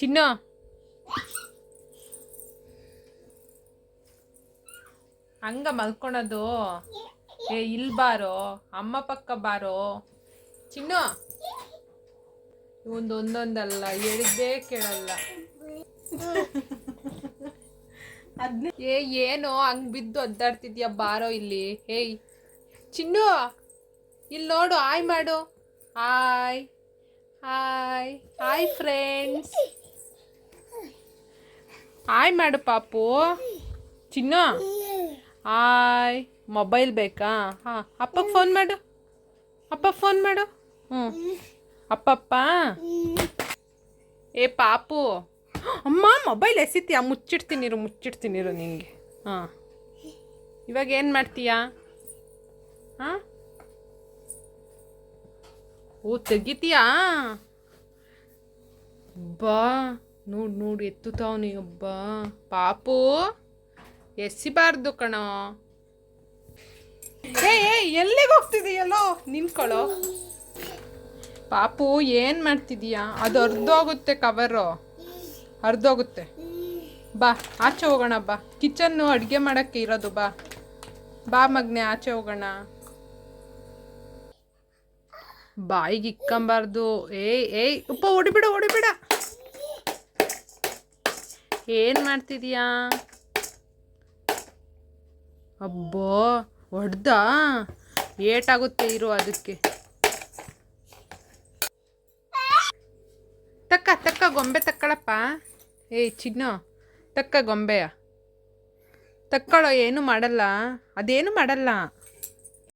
ಚಿನ್ನು. ಹಂಗ ಮಲ್ಕೊಳೋದು. ಏ ಇಲ್ಲಿ ಬಾರೋ, ಅಮ್ಮ ಪಕ್ಕ ಬಾರೋ. ಚಿನ್ನು. ಒಂದು ಒಂದೊಂದಲ್ಲ, ಹೇಳಿದ್ದೇ ಕೇಳಲ್ಲ. ಏ, ಏನೋ ಹಂಗ್ ಬಿದ್ದು ಒದ್ದಾಡ್ತಿದ್ಯಾ ಬಾರೋ ಇಲ್ಲಿ. ಏಯ್, ಚಿನ್ನು. ಇಲ್ಲಿ ನೋಡು, ಹಾಯ್ ಮಾಡು. Hi hi hi friends hi ಮಾಡು ಪಾಪು. ಚಿನ್ನ. ಆಯ್ ಮೊಬೈಲ್ ಬೇಕಾ? ಹಾಂ, ಅಪ್ಪಗೆ ಫೋನ್ ಮಾಡು. ಅಪ್ಪ ಫೋನ್ ಮಾಡು. ಹ್ಞೂ ಅಪ್ಪಪ್ಪ. ಏ ಪಾಪು. ಅಮ್ಮ, ಮೊಬೈಲ್ ಎಸಿತೀಯ? ಮುಚ್ಚಿಡ್ತೀನಿರು ಮುಚ್ಚಿಡ್ತೀನಿರು ನಿಂಗೆ. ಹಾಂ. ಇವಾಗ ಏನು ಮಾಡ್ತೀಯಾ? ಹಾಂ? ಓ, ತೆಗಿತೀಯಾ? ಬಾ. ನೋಡು ನೋಡು ಎತ್ತುತ್ತಾವನಿ ಒಬ್ಬ. ಪಾಪು. ಎಸಿಬಾರ್ದು ಕಣೋ. ಏ ಎಲ್ಲಿಗೆ ಹೋಗ್ತಿದೀಯಲ್ಲೋ? ನಿಂತ್ಕೊಳ್ಳೋ. ಪಾಪು, ಏನು ಮಾಡ್ತಿದೀಯಾ? ಅದು ಅರ್ಧೋಗುತ್ತೆ ಕವರು. ಅರ್ಧೋಗುತ್ತೆ. ಬಾ, ಆಚೆ ಹೋಗೋಣ, ಬಾ. ಕಿಚನ್ನು ಅಡುಗೆ ಮಾಡೋಕ್ಕೆ ಇರೋದು, ಬಾ. ಬಾ ಮಗ್ನೆ, ಆಚೆ ಹೋಗೋಣ. ಬಾಯಿಗೆ ಇಕ್ಕಂಬಾರ್ದು. ಏಯ್ ಏಯ್, ಉಪ್ಪ ಹೊಡಿಬಿಡ ಹೊಡಿಬಿಡ ಏನು ಮಾಡ್ತಿದೀಯಾ? ಅಬ್ಬೋ, ಹೊಡ್ದ? ಏಟಾಗುತ್ತೆ ಇರು ಅದಕ್ಕೆ. ತಕ್ಕ ತಕ್ಕ ಗೊಂಬೆ ತಕ್ಕಳಪ್ಪ. ಏಯ್, ಚಿನ್ನ, ತಕ್ಕ ಗೊಂಬೆಯ. ತಕ್ಕಳೋ, ಏನು ಮಾಡಲ್ಲ. ಅದೇನು ಮಾಡಲ್ಲ.